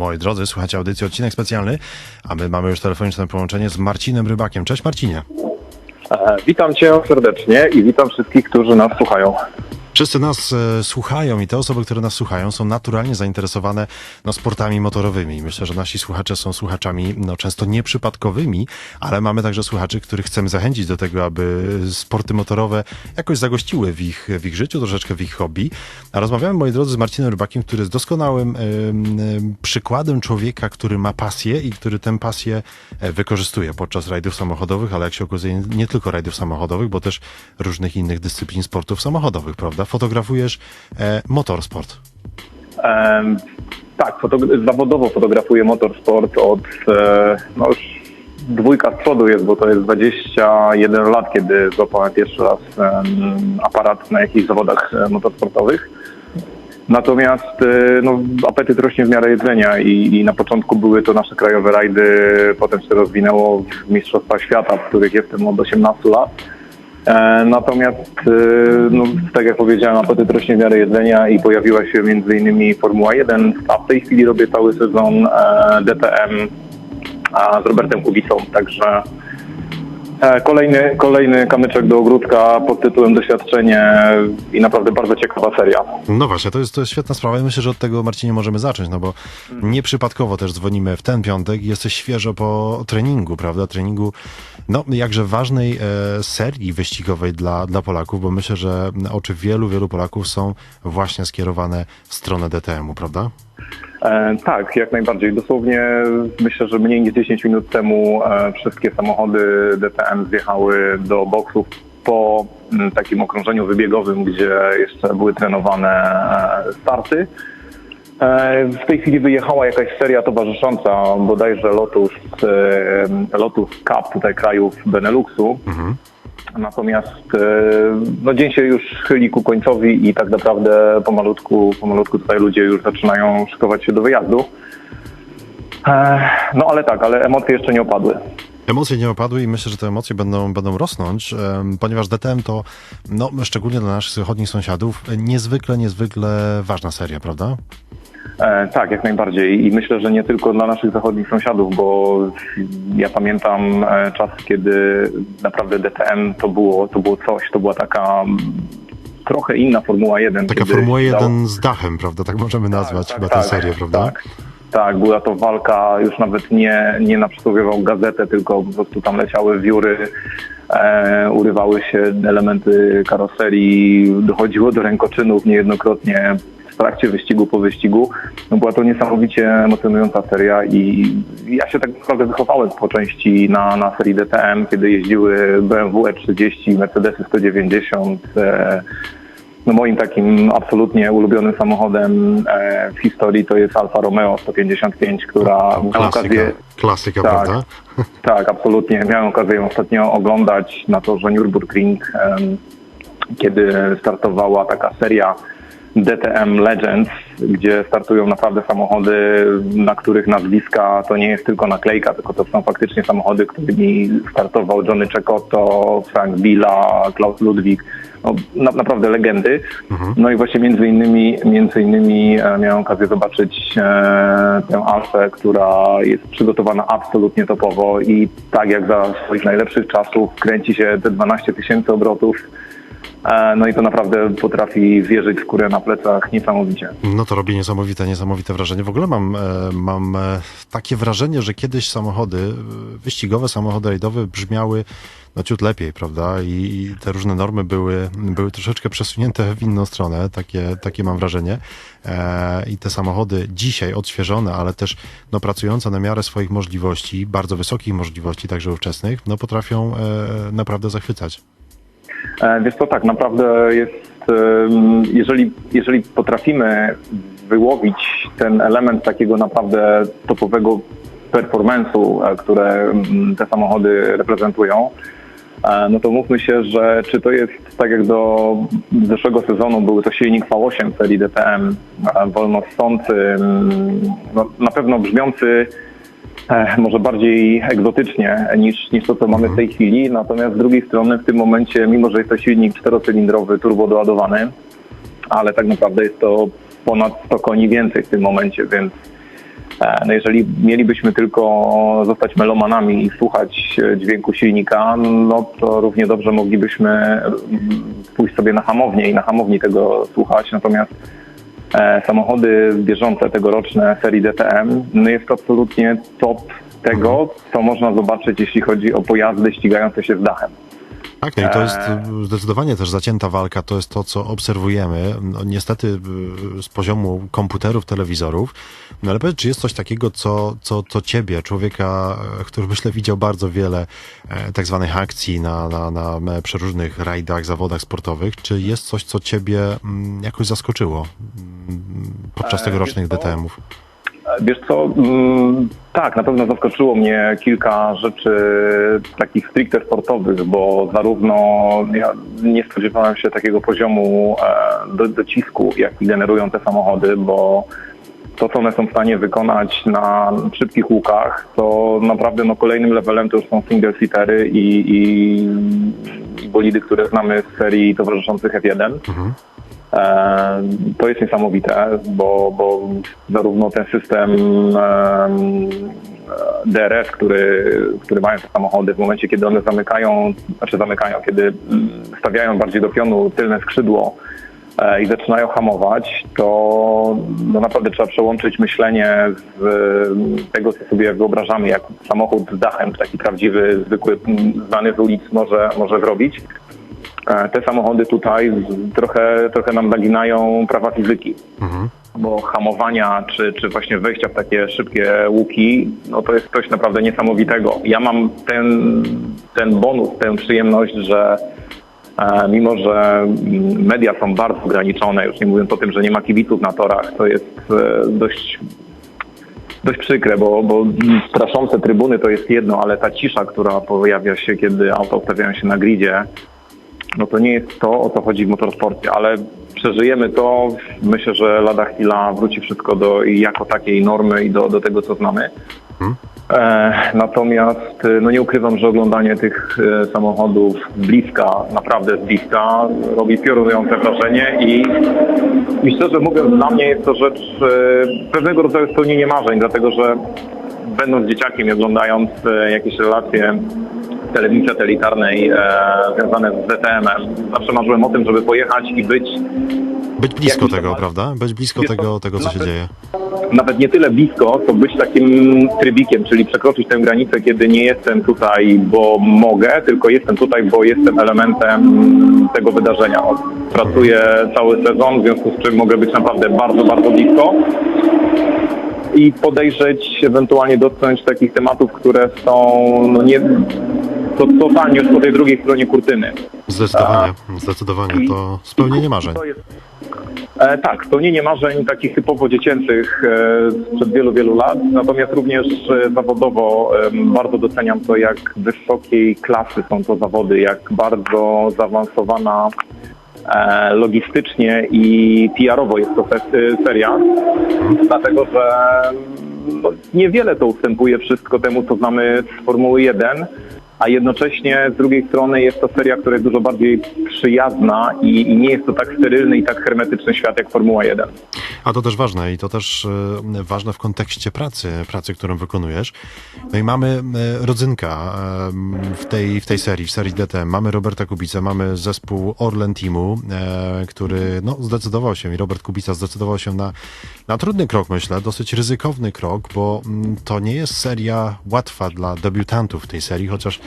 Moi drodzy, słuchajcie audycji, odcinek specjalny, a my mamy już telefoniczne połączenie z Marcinem Rybakiem. Cześć Marcinie. E, Witam Cię serdecznie i witam wszystkich, którzy nas słuchają. Wszyscy nas e, słuchają i te osoby, które nas słuchają, są naturalnie zainteresowane no, sportami motorowymi. Myślę, że nasi słuchacze są słuchaczami no, często nieprzypadkowymi, ale mamy także słuchaczy, których chcemy zachęcić do tego, aby sporty motorowe jakoś zagościły w ich, w ich życiu, troszeczkę w ich hobby. A rozmawiamy, moi drodzy, z Marcinem Rybakiem, który jest doskonałym em, em, przykładem człowieka, który ma pasję i który tę pasję e, wykorzystuje podczas rajdów samochodowych, ale jak się okazuje, nie tylko rajdów samochodowych, bo też różnych innych dyscyplin sportów samochodowych, prawda? Fotografujesz e, motorsport. Em, tak, zawodowo fotografuję motorsport od, e, no już dwójka z przodu jest, bo to jest 21 lat, kiedy złapałem pierwszy raz aparat na jakichś zawodach e, motorsportowych. Natomiast e, no, apetyt rośnie w miarę jedzenia i, i na początku były to nasze krajowe rajdy, potem się rozwinęło w Mistrzostwa Świata, w których jestem od 18 lat. E, Natomiast, e, no, tak jak powiedziałem, apetyt rośnie w miarę jedzenia i pojawiła się między innymi Formuła 1, a w tej chwili robię cały sezon e, DTM z Robertem Kubicą, także kolejny, kolejny kamyczek do ogródka pod tytułem Doświadczenie i naprawdę bardzo ciekawa seria. No właśnie, to jest, to jest świetna sprawa i myślę, że od tego Marcinie możemy zacząć, no bo nieprzypadkowo też dzwonimy w ten piątek i jesteś świeżo po treningu, prawda? Treningu, no jakże ważnej e, serii wyścigowej dla, dla Polaków, bo myślę, że oczy wielu, wielu Polaków są właśnie skierowane w stronę DTM-u, prawda? E, tak, jak najbardziej. Dosłownie myślę, że mniej niż 10 minut temu e, wszystkie samochody DTM zjechały do boksów po m, takim okrążeniu wybiegowym, gdzie jeszcze były trenowane e, starty. E, W tej chwili wyjechała jakaś seria towarzysząca, bodajże Lotus, e, Lotus Cup tutaj krajów Beneluxu. Natomiast e, no, dzień się już chyli ku końcowi i tak naprawdę pomalutku, pomalutku tutaj ludzie już zaczynają szykować się do wyjazdu. E, No ale tak, ale emocje jeszcze nie opadły. Emocje nie opadły i myślę, że te emocje będą, będą rosnąć, ponieważ DTM to, no szczególnie dla naszych zachodnich sąsiadów, niezwykle, niezwykle ważna seria, prawda? E, tak, jak najbardziej. I myślę, że nie tylko dla naszych zachodnich sąsiadów, bo ja pamiętam e, czas, kiedy naprawdę DTM to było, to było coś, to była taka mm, trochę inna Formuła 1. Taka Formuła dało- 1 z dachem, prawda? Tak możemy nazwać chyba tę serię, prawda? Tak, tak, była to walka już nawet nie, nie na przysłowiową gazetę, tylko po prostu tam leciały wióry, e, urywały się elementy karoserii, dochodziło do rękoczynów niejednokrotnie trakcie wyścigu po wyścigu. No była to niesamowicie emocjonująca seria i ja się tak naprawdę wychowałem po części na, na serii DTM, kiedy jeździły BMW E30, Mercedesy 190, e, no moim takim absolutnie ulubionym samochodem e, w historii to jest Alfa Romeo 155, która Klasyka, okazję, klasyka Tak. prawda? tak, absolutnie, miałem okazję ją ostatnio oglądać na torze Nürburgring, em, kiedy startowała taka seria DTM Legends, gdzie startują naprawdę samochody, na których nazwiska to nie jest tylko naklejka, tylko to są faktycznie samochody, którymi startował Johnny Cecotto, Frank Billa, Klaus Ludwig, no, na, naprawdę legendy. No i właśnie między innymi, między innymi e, miałem okazję zobaczyć e, tę Alfę, która jest przygotowana absolutnie topowo i tak jak za swoich najlepszych czasów kręci się te 12 tysięcy obrotów. E, No i to naprawdę potrafi wierzyć w skórę na plecach niesamowicie. No to robi niesamowite, niesamowite wrażenie. W ogóle mam, e, mam e, takie wrażenie, że kiedyś samochody, wyścigowe samochody rajdowe brzmiały no ciut lepiej, prawda? I, te różne normy były, były troszeczkę przesunięte w inną stronę, takie, takie mam wrażenie. I te samochody dzisiaj odświeżone, ale też no, pracujące na miarę swoich możliwości, bardzo wysokich możliwości, także ówczesnych, no potrafią naprawdę zachwycać. E, Wiesz co, tak naprawdę jest, jeżeli, jeżeli potrafimy wyłowić ten element takiego naprawdę topowego performance'u, e, które te samochody reprezentują, e, no to mówmy się, że czy to jest tak jak do zeszłego sezonu był to silnik V8 serii DTM, wolno ssący, mm, no, na pewno brzmiący może bardziej egzotycznie niż, niż to, co mamy w tej chwili. Natomiast z drugiej strony w tym momencie, mimo że jest to silnik czterocylindrowy, turbo doładowany, ale tak naprawdę jest to ponad 100 koni więcej w tym momencie, więc E, No jeżeli mielibyśmy tylko zostać melomanami i słuchać e, dźwięku silnika, no to równie dobrze moglibyśmy mm, pójść sobie na hamownię i na hamowni tego słuchać. Natomiast samochody bieżące tegoroczne serii DTM, no jest to absolutnie top tego, co można zobaczyć, jeśli chodzi o pojazdy ścigające się z dachem. Tak, no i to jest Eee. zdecydowanie też zacięta walka, to jest to, co obserwujemy. No, niestety z poziomu komputerów, telewizorów. No ale powiedz, czy jest coś takiego, co, co, co ciebie, człowieka, e, który myślę widział bardzo wiele e, tak zwanych akcji na, na, na przeróżnych rajdach, zawodach sportowych, czy jest coś, co ciebie mm, jakoś zaskoczyło mm, podczas E, tegorocznych? DTM-ów? Wiesz co, mm, tak, na pewno zaskoczyło mnie kilka rzeczy takich stricte sportowych, bo zarówno ja nie spodziewałem się takiego poziomu e, do, docisku, jaki generują te samochody, bo to, co one są w stanie wykonać na szybkich łukach, to naprawdę no, kolejnym levelem to już są single-seatery i, i, i bolidy, które znamy z serii towarzyszących F1. Mhm. E, To jest niesamowite, bo, bo zarówno ten system em, DRS, który, który mają te samochody, w momencie kiedy one zamykają, znaczy zamykają, kiedy stawiają bardziej do pionu tylne skrzydło e, i zaczynają hamować, to no naprawdę trzeba przełączyć myślenie z tego, co sobie wyobrażamy, jak samochód z dachem, taki prawdziwy, zwykły, znany z ulic może, może zrobić. E, te samochody tutaj trochę, trochę nam naginają prawa fizyki. Mhm. Bo hamowania, czy, czy właśnie wejścia w takie szybkie łuki, no to jest coś naprawdę niesamowitego. Ja mam ten, ten bonus, tę przyjemność, że e, mimo, że mm, media są bardzo ograniczone, już nie mówiąc o tym, że nie ma kibiców na torach, to jest e, dość dość przykre, bo, bo straszące trybuny to jest jedno, ale ta cisza, która pojawia się, kiedy auta ustawiają się na gridzie, no to nie jest to, o co chodzi w motorsporcie, ale przeżyjemy to. Myślę, że lada chwila wróci wszystko do jako takiej normy i do, do tego, co znamy. E, natomiast e, no nie ukrywam, że oglądanie tych e, samochodów z bliska, naprawdę z bliska, robi piorunujące wrażenie i, i szczerze mówiąc, dla mnie jest to rzecz pewnego rodzaju spełnienie marzeń, dlatego że będąc dzieciakiem i oglądając jakieś relacje telewizji satelitarnej e, związane z DTM-em, zawsze marzyłem o tym, żeby pojechać i być Być blisko tego, temat. prawda? Być blisko tego, tego, co się nawet- dzieje. nawet nie tyle blisko, to być takim trybikiem, czyli przekroczyć tę granicę, kiedy nie jestem tutaj, bo mogę, tylko jestem tutaj, bo jestem elementem tego wydarzenia. Pracuję cały sezon, w związku z czym mogę być naprawdę bardzo, bardzo blisko i podejrzeć, ewentualnie dotknąć takich tematów, które są no nie, już po tej drugiej stronie kurtyny. Zdecydowanie, zdecydowanie. To spełnienie marzeń. To jest, e, tak, spełnienie marzeń takich typowo dziecięcych e, sprzed wielu, wielu lat. Natomiast również e, zawodowo e, bardzo doceniam to, jak wysokiej klasy są to zawody, jak bardzo zaawansowana e, logistycznie i PR-owo jest to se- e, seria. Dlatego, że no, niewiele to ustępuje wszystko temu, co znamy z Formuły 1 a jednocześnie z drugiej strony jest to seria, która jest dużo bardziej przyjazna i, i nie jest to tak sterylny i tak hermetyczny świat jak Formuła 1. A to też ważne i to też e, ważne w kontekście pracy, pracy, którą wykonujesz. No i mamy e, rodzynka e, w tej, w tej serii, w serii DTM. Mamy Roberta Kubicę, mamy zespół Orlen Teamu, który no, zdecydował się i Robert Kubica zdecydował się na, na trudny krok, myślę, dosyć ryzykowny krok, bo mm, to nie jest seria łatwa dla debiutantów w tej serii, chociaż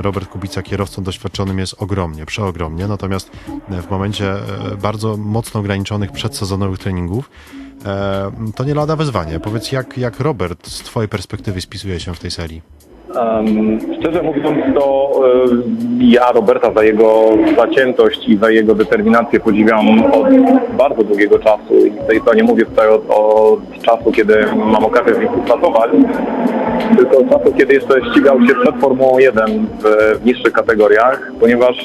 Robert Kubica kierowcą doświadczonym jest ogromnie, przeogromnie, natomiast e, w momencie e, bardzo mocno ograniczonych przedsezonowych treningów e, to nie lada wyzwanie. Powiedz, jak, jak Robert z twojej perspektywy spisuje się w tej serii? Um, szczerze mówiąc, to e, ja Roberta za jego zaciętość i za jego determinację podziwiam od bardzo długiego czasu i tutaj to nie mówię tutaj od, od czasu, kiedy mam okazję z nim współpracować, tylko od czasu, kiedy jeszcze ścigał się przed Formułą 1 w, w niższych kategoriach, ponieważ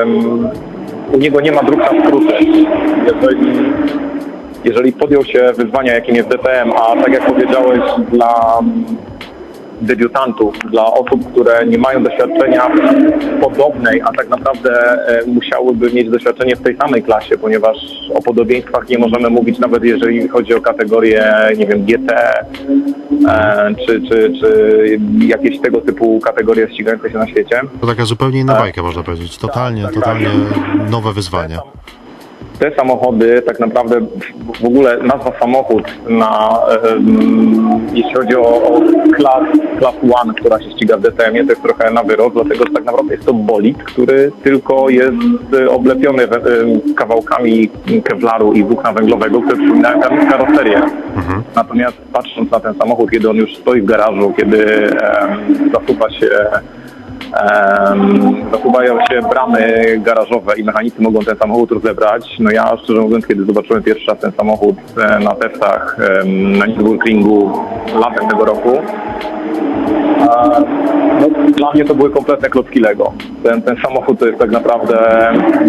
em, u niego nie ma dróg na skróty. Jeżeli jeżeli podjął się wyzwania, jakim jest DTM, a tak jak powiedziałeś, dla debiutantów, dla osób, które nie mają doświadczenia podobnej, a tak naprawdę e, musiałyby mieć doświadczenie w tej samej klasie, ponieważ o podobieństwach nie możemy mówić nawet jeżeli chodzi o kategorię, nie wiem, GT e, czy, czy, czy jakieś tego typu kategorie ścigające się na świecie. To taka zupełnie inna bajka, można powiedzieć. Totalnie, tak, totalnie tak. nowe wyzwanie. Te samochody, tak naprawdę w- ogóle nazwa samochód, na, jeśli chodzi o, o klas, klas One, która się ściga w DTM-ie, to jest trochę na wyrok, dlatego że tak naprawdę jest to bolid, który tylko jest e, oblepiony em, kawałkami kevlaru i włókna węglowego, które przypominają kar- karoserię. Natomiast patrząc na ten samochód, kiedy on już stoi w garażu, kiedy em, zasuwa się Zasuwają się bramy garażowe i mechanicy mogą ten samochód rozebrać. No ja szczerze mówiąc, kiedy zobaczyłem pierwszy raz ten samochód e, na testach na Nürburgringu latem tego roku, no, dla mnie to były kompletne klocki Lego. Ten, ten samochód to jest tak naprawdę,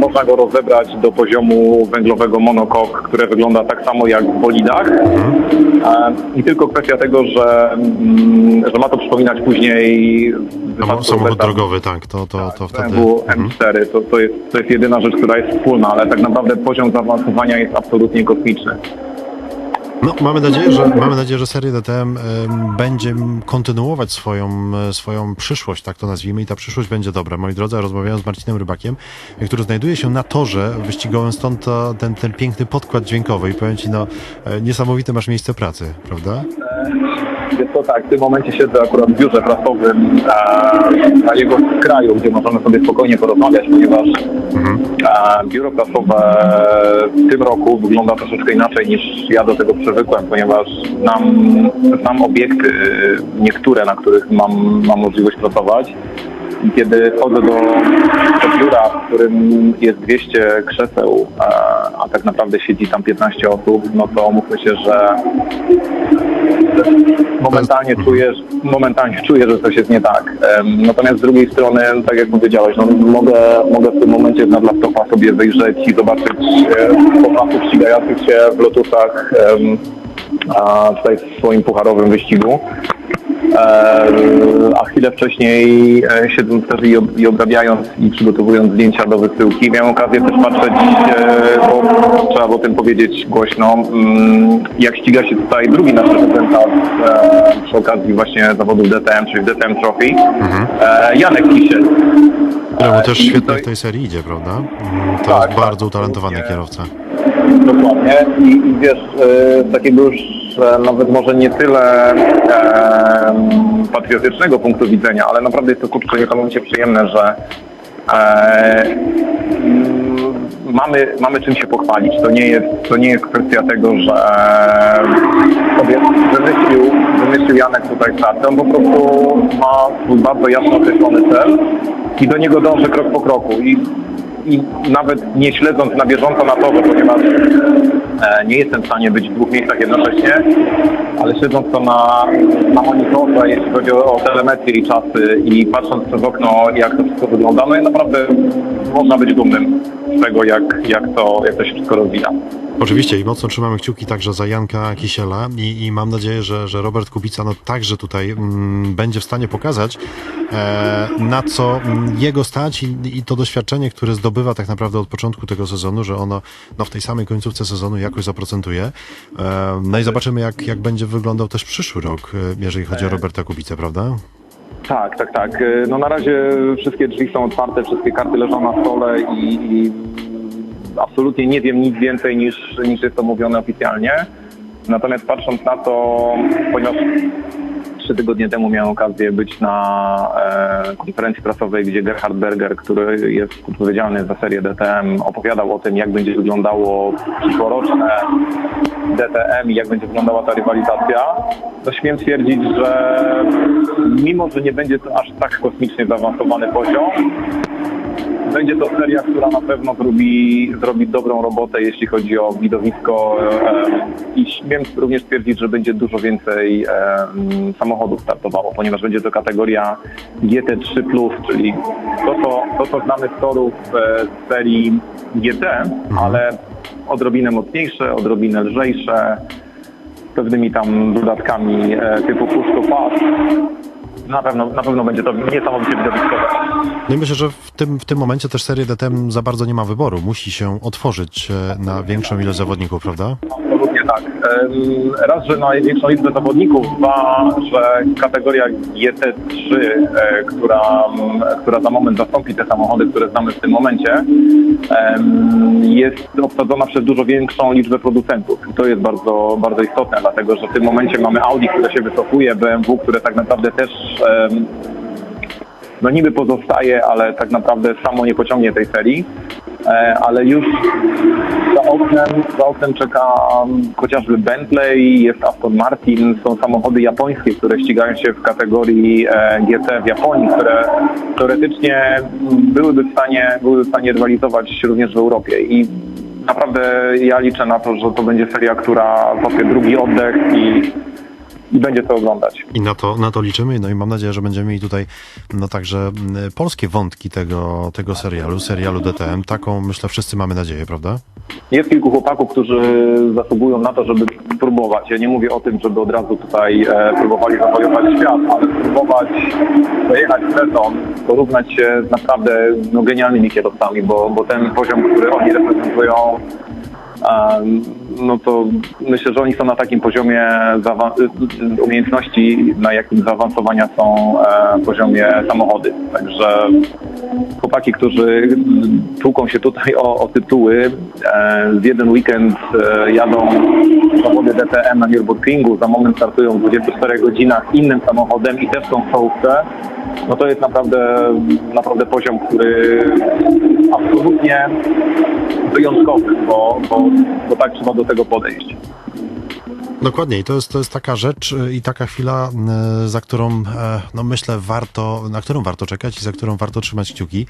można go rozebrać do poziomu węglowego monokok, które wygląda tak samo jak w bolidach. E, I tylko kwestia tego, że, mm, że ma to przypominać później wypadku Samochód Roberta drogowy, tak, to, to, to wtedy... BMW Mhm. M4 to, to, jest, to jest jedyna rzecz, która jest wspólna, ale tak naprawdę poziom zaawansowania jest absolutnie kosmiczny. No, mamy nadzieję, że, mamy nadzieję, że seria DTM będzie kontynuować swoją, e, swoją przyszłość, tak to nazwijmy, i ta przyszłość będzie dobra. Moi drodzy, rozmawiałem z Marcinem Rybakiem, e, który znajduje się na torze wyścigowym, stąd to, ten, ten piękny podkład dźwiękowy i powiem Ci, no, e, niesamowite masz miejsce pracy, prawda? Jest to tak, w tym momencie siedzę akurat w biurze prasowym e, na jego kraju, gdzie możemy sobie spokojnie porozmawiać, ponieważ e, biuro prasowe w tym roku wygląda troszeczkę inaczej niż ja do tego przywykłem, ponieważ znam, znam obiekty, niektóre, na których mam, mam możliwość pracować. I kiedy wchodzę do, do biura, w którym jest 200 krzeseł, e, a tak naprawdę siedzi tam 15 osób, no to mówmy się, że momentalnie czujesz, momentalnie czuję, że coś jest nie tak. Natomiast z drugiej strony, tak jak powiedziałeś, no, mogę, mogę w tym momencie na laptopa sobie wyjrzeć i zobaczyć e, chłopaków ścigających się w lotusach a tutaj w swoim pucharowym wyścigu. E, a chwilę wcześniej e, siedząc też i, ob, i obrabiając i przygotowując zdjęcia do wysyłki, miałem okazję też patrzeć, e, bo trzeba o tym powiedzieć głośno, mm, jak ściga się tutaj drugi nasz reprezentant e, przy okazji właśnie zawodów DTM, czyli DTM Trophy, e, Janek Kisiel. Któremu też i świetnie w tej serii idzie, prawda? Mm, To Tak, jest tak, bardzo utalentowany kierowca. Dokładnie. I, i wiesz, takiego już nawet może nie tyle patriotycznego punktu widzenia, ale naprawdę jest to kurczę niesamowicie przyjemne, że e, mm, mamy, mamy czym się pochwalić. To nie jest, to nie jest kwestia tego, że sobie wymyślił, wymyślił Janek tutaj startę. On po prostu ma swój bardzo jasno określony cel i do niego dąży krok po kroku. I i nawet nie śledząc na bieżąco na torze, ponieważ nie jestem w stanie być w dwóch miejscach jednocześnie, ale śledząc to na, na monitorze, jeśli chodzi o telemetrię i czasy i patrząc przez okno, jak to wszystko wygląda, no i naprawdę można być dumnym z tego, jak, jak, to, jak to się wszystko rozwija. Oczywiście i mocno trzymamy kciuki także za Janka Kisiela i, i mam nadzieję, że, że Robert Kubica no, także tutaj mm, będzie w stanie pokazać, e, na co mm, jego stać i, i to doświadczenie, które zdobywa tak naprawdę od początku tego sezonu, że ono no, w tej samej końcówce sezonu jakoś zaprocentuje. E, no i zobaczymy, jak, jak będzie wyglądał też przyszły rok, e, jeżeli chodzi o Roberta Kubicę, prawda? Tak, tak, tak. E, No na razie wszystkie drzwi są otwarte, wszystkie karty leżą na stole i, i absolutnie nie wiem nic więcej niż, niż jest to mówione oficjalnie. Natomiast patrząc na to, ponieważ trzy tygodnie temu miałem okazję być na e, konferencji prasowej, gdzie Gerhard Berger, który jest odpowiedzialny za serię DTM, opowiadał o tym, jak będzie wyglądało przyszłoroczne DTM i jak będzie wyglądała ta rywalizacja, to śmiem twierdzić, że mimo, że nie będzie to aż tak kosmicznie zaawansowany poziom, będzie to seria, która na pewno zrobi, zrobi dobrą robotę, jeśli chodzi o widowisko e, i śmiem również twierdzić, że będzie dużo więcej samochodów startowało, ponieważ będzie to kategoria GT3+, czyli to, co, to, co znamy z torów e, z serii GT, ale odrobinę mocniejsze, odrobinę lżejsze, z pewnymi tam dodatkami e, typu push to pass. Na pewno, na pewno będzie to niesamowicie widowiskowe. No i myślę, że w tym, w tym momencie też seria DTM za bardzo nie ma wyboru. Musi się otworzyć e, na większą ilość zawodników, prawda? Tak. Raz, że na większą liczbę zawodników, dwa, że kategoria GT3, e, która, m, która za moment zastąpi te samochody, które znamy w tym momencie, jest obsadzona przez dużo większą liczbę producentów. I to jest bardzo, bardzo istotne, dlatego że w tym momencie mamy Audi, które się wycofuje, BMW, które tak naprawdę też no niby pozostaje, ale tak naprawdę samo nie pociągnie tej serii. E, Ale już za oknem, za oknem czeka um, chociażby Bentley, jest Aston Martin, są samochody japońskie, które ścigają się w kategorii e, GT w Japonii, które teoretycznie mm, byłyby w stanie, byłyby w stanie rywalizować również w Europie. I naprawdę ja liczę na to, że to będzie seria, która złapie drugi oddech i, i będzie to oglądać. I na to, na to liczymy, no i mam nadzieję, że będziemy mieli tutaj no także polskie wątki tego, tego serialu, serialu DTM. Taką myślę wszyscy mamy nadzieję, prawda? Jest kilku chłopaków, którzy zasługują na to, żeby spróbować. Ja nie mówię o tym, żeby od razu tutaj e, próbowali zawojować świat, ale spróbować pojechać w sezon, porównać się z naprawdę no, genialnymi kierowcami, bo, bo ten poziom, który oni reprezentują, no to myślę, że oni są na takim poziomie umiejętności, na jakim zaawansowania są e, poziomie samochody. Także chłopaki, którzy tłuką się tutaj o, o tytuły, e, w jeden weekend e, jadą zawody DTM na Nürburgringu, za moment startują w 24 godzinach innym samochodem i też są w czołówce, no to jest naprawdę, naprawdę poziom, który absolutnie wyjątkowy, bo, bo, bo tak trzeba do tego podejść. Dokładnie i to jest, to jest taka rzecz y, i taka chwila, y, za którą, e, no myślę, warto, na którą warto czekać i za którą warto trzymać kciuki.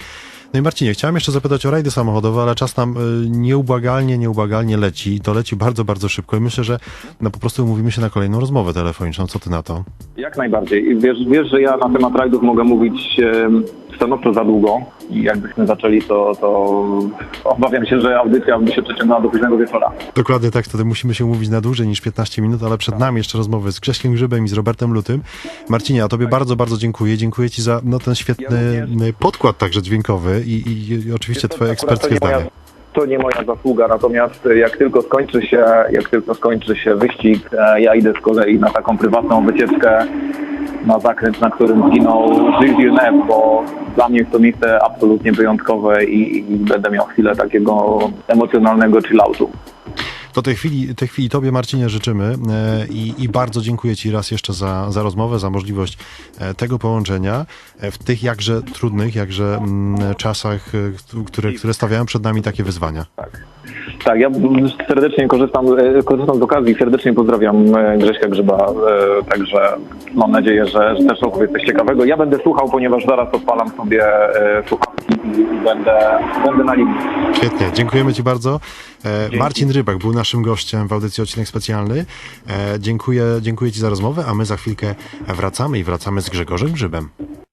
No i Marcinie, chciałem jeszcze zapytać o rajdy samochodowe, ale czas nam y, nieubłagalnie, nieubłagalnie leci i to leci bardzo, bardzo szybko i myślę, że no po prostu umówimy się na kolejną rozmowę telefoniczną. Co ty na to? Jak najbardziej. Wiesz, wiesz, że ja na temat rajdów mogę mówić stanowczo za długo i jakbyśmy zaczęli, to, to obawiam się, że audycja by się przeciągnęła do późnego wieczora. Dokładnie tak, wtedy musimy się umówić na dłużej niż 15 minut, ale przed nami jeszcze rozmowy z Grześkiem Grzybem i z Robertem Lutym. Marcinie, a tobie bardzo, bardzo dziękuję. Dziękuję ci za no, ten świetny Ja podkład także dźwiękowy i, i, i oczywiście twoje eksperckie moja- zdanie. To nie moja zasługa, natomiast jak tylko skończy się, jak tylko skończy się wyścig, e, ja idę z kolei na taką prywatną wycieczkę na zakręt, na którym zginął Gilles Villeneuve, bo dla mnie jest to miejsce absolutnie wyjątkowe i, i będę miał chwilę takiego emocjonalnego chilloutu. To tej chwili, tej chwili Tobie, Marcinie, życzymy e, i, i bardzo dziękuję Ci raz jeszcze za, za rozmowę, za możliwość e, tego połączenia e, w tych jakże trudnych, jakże mm, czasach, które, które stawiają przed nami takie wyzwania. Tak. Tak, ja serdecznie korzystam, e, korzystam z okazji, serdecznie pozdrawiam e, Grześka Grzyba, e, także mam nadzieję, że, że też opowie coś ciekawego. Ja będę słuchał, ponieważ zaraz odpalam sobie słuchawki i, będę, będę na linii. Świetnie, dziękujemy Ci bardzo. E, Marcin Rybak był naszym gościem w audycji Odcinek Specjalny. Dziękuję, dziękuję Ci za rozmowę, a my za chwilkę wracamy i wracamy z Grzegorzem Grzybem.